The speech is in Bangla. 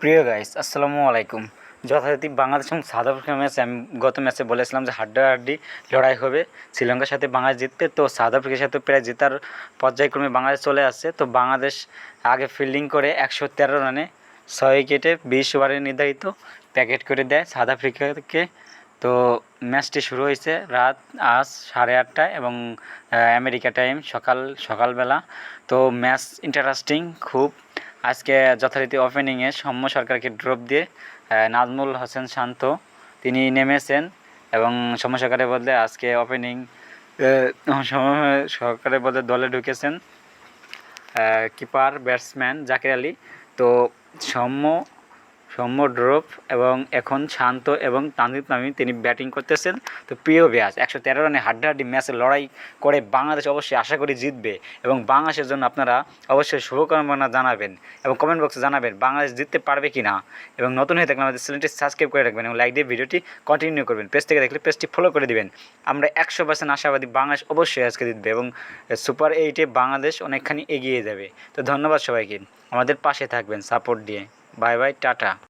প্রিয় গাইস আসসালামু আলাইকুম। যথারীতি বাংলাদেশ এবং সাউথ আফ্রিকার ম্যাচে আমি গত ম্যাচে বলেছিলাম যে হাড্ডাহাড্ডি লড়াই হবে। শ্রীলঙ্কার সাথে বাংলাদেশ জিতবে, তো সাউথ আফ্রিকার সাথে প্রায় জেতার পর্যায়ক্রমে বাংলাদেশ চলে আসছে। তো বাংলাদেশ আগে ফিল্ডিং করে একশো তেরো রানে ছয় উইকেটে বিশ ওভারে নির্ধারিত প্যাকেট করে দেয় সাউথ আফ্রিকাকে। তো ম্যাচটি শুরু হয়েছে রাত আজ সাড়ে আটটায় এবং আমেরিকা টাইম সকাল, সকালবেলা। তো ম্যাচ ইন্টারেস্টিং খুব আজকে যথারীতি ওপেনিংয়ে সৌম্য সরকারকে ড্রপ দিয়ে নাজমুল হোসেন শান্ত, তিনি নেমেছেন এবং সৌম্য সরকারের বদলে আজকে ওপেনিং সৌম্য সরকারের বদলে দলে ঢুকেছেন কিপার ব্যাটসম্যান জাকির আলী। তো সৌম্য সৌম্য ড্রপ এবং এখন শান্ত এবং তানজিদ তামিম তিনি ব্যাটিং করতেছেন। তো প্রিয় ব্যাস একশো তেরো রানে হাড্ডাহাড্ডি ম্যাচে লড়াই করে বাংলাদেশ অবশ্যই আশা করি জিতবে এবং বাংলাদেশের জন্য আপনারা অবশ্যই শুভকামনা জানাবেন এবং কমেন্ট বক্সে জানাবেন বাংলাদেশ জিততে পারবে কি না এবং নতুন হয়ে থাকলে আমাদের চ্যানেলটি সাবস্ক্রাইব করে রাখবেন এবং লাইক দিয়ে ভিডিওটি কন্টিনিউ করবেন। পেজ থেকে দেখলে পেজটি ফলো করে দিবেন। আমরা একশো পার্সেন্ট আশাবাদী বাংলাদেশ অবশ্যই আজকে জিতবে এবং সুপার এইটে বাংলাদেশ অনেকখানি এগিয়ে যাবে। তো ধন্যবাদ সবাইকে। আমাদের পাশে থাকবেন সাপোর্ট দিয়ে। Bye bye tata.